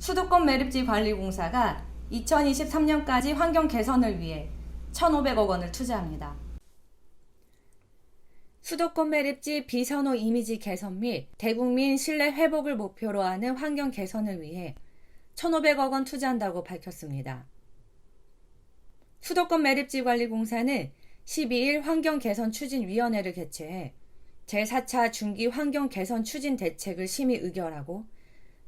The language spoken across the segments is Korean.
수도권 매립지 관리공사가 2023년까지 환경 개선을 위해 1,500억 원을 투자합니다. 수도권 매립지 비선호 이미지 개선 및 대국민 신뢰 회복을 목표로 하는 환경 개선을 위해 1,500억 원 투자한다고 밝혔습니다. 수도권 매립지 관리공사는 12일 환경 개선 추진 위원회를 개최해 제4차 중기 환경 개선 추진 대책을 심의 의결하고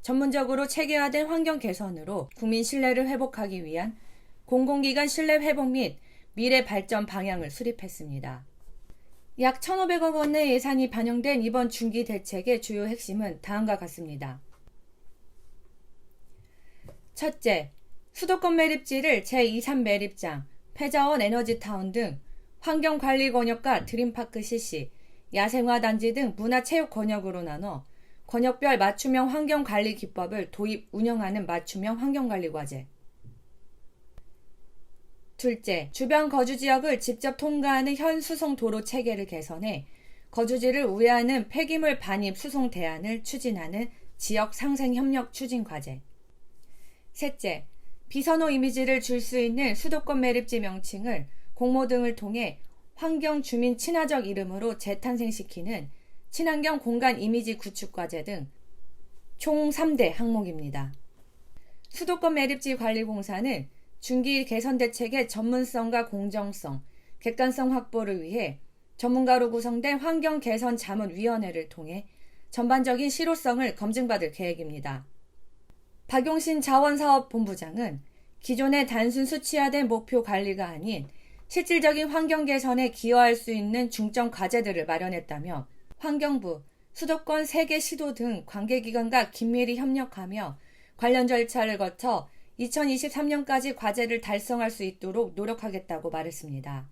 전문적으로 체계화된 환경 개선으로 국민 신뢰를 회복하기 위한 공공기관 신뢰 회복 및 미래 발전 방향을 수립했습니다. 약 1,500억 원의 예산이 반영된 이번 중기 대책의 주요 핵심은 다음과 같습니다. 첫째, 수도권 매립지를 제23 매립장, 패자원 에너지타운 등 환경관리 권역과 드림파크 실시, 야생화 단지 등 문화체육 권역으로 나눠 권역별 맞춤형 환경관리 기법을 도입 운영하는 맞춤형 환경관리 과제. 둘째, 주변 거주 지역을 직접 통과하는 현 수송 도로 체계를 개선해 거주지를 우회하는 폐기물 반입 수송 대안을 추진하는 지역 상생 협력 추진 과제. 셋째, 비선호 이미지를 줄 수 있는 수도권 매립지 명칭을 공모 등을 통해 환경 주민 친화적 이름으로 재탄생시키는 친환경 공간 이미지 구축 과제 등 총 3대 항목입니다. 수도권 매립지 관리 공사는 중기 개선 대책의 전문성과 공정성, 객관성 확보를 위해 전문가로 구성된 환경 개선 자문위원회를 통해 전반적인 실효성을 검증받을 계획입니다. 박용신 자원사업본부장은 기존의 단순 수치화된 목표 관리가 아닌 실질적인 환경 개선에 기여할 수 있는 중점 과제들을 마련했다며 환경부, 수도권 3개 시도 등 관계기관과 긴밀히 협력하며 관련 절차를 거쳐 2023년까지 과제를 달성할 수 있도록 노력하겠다고 말했습니다.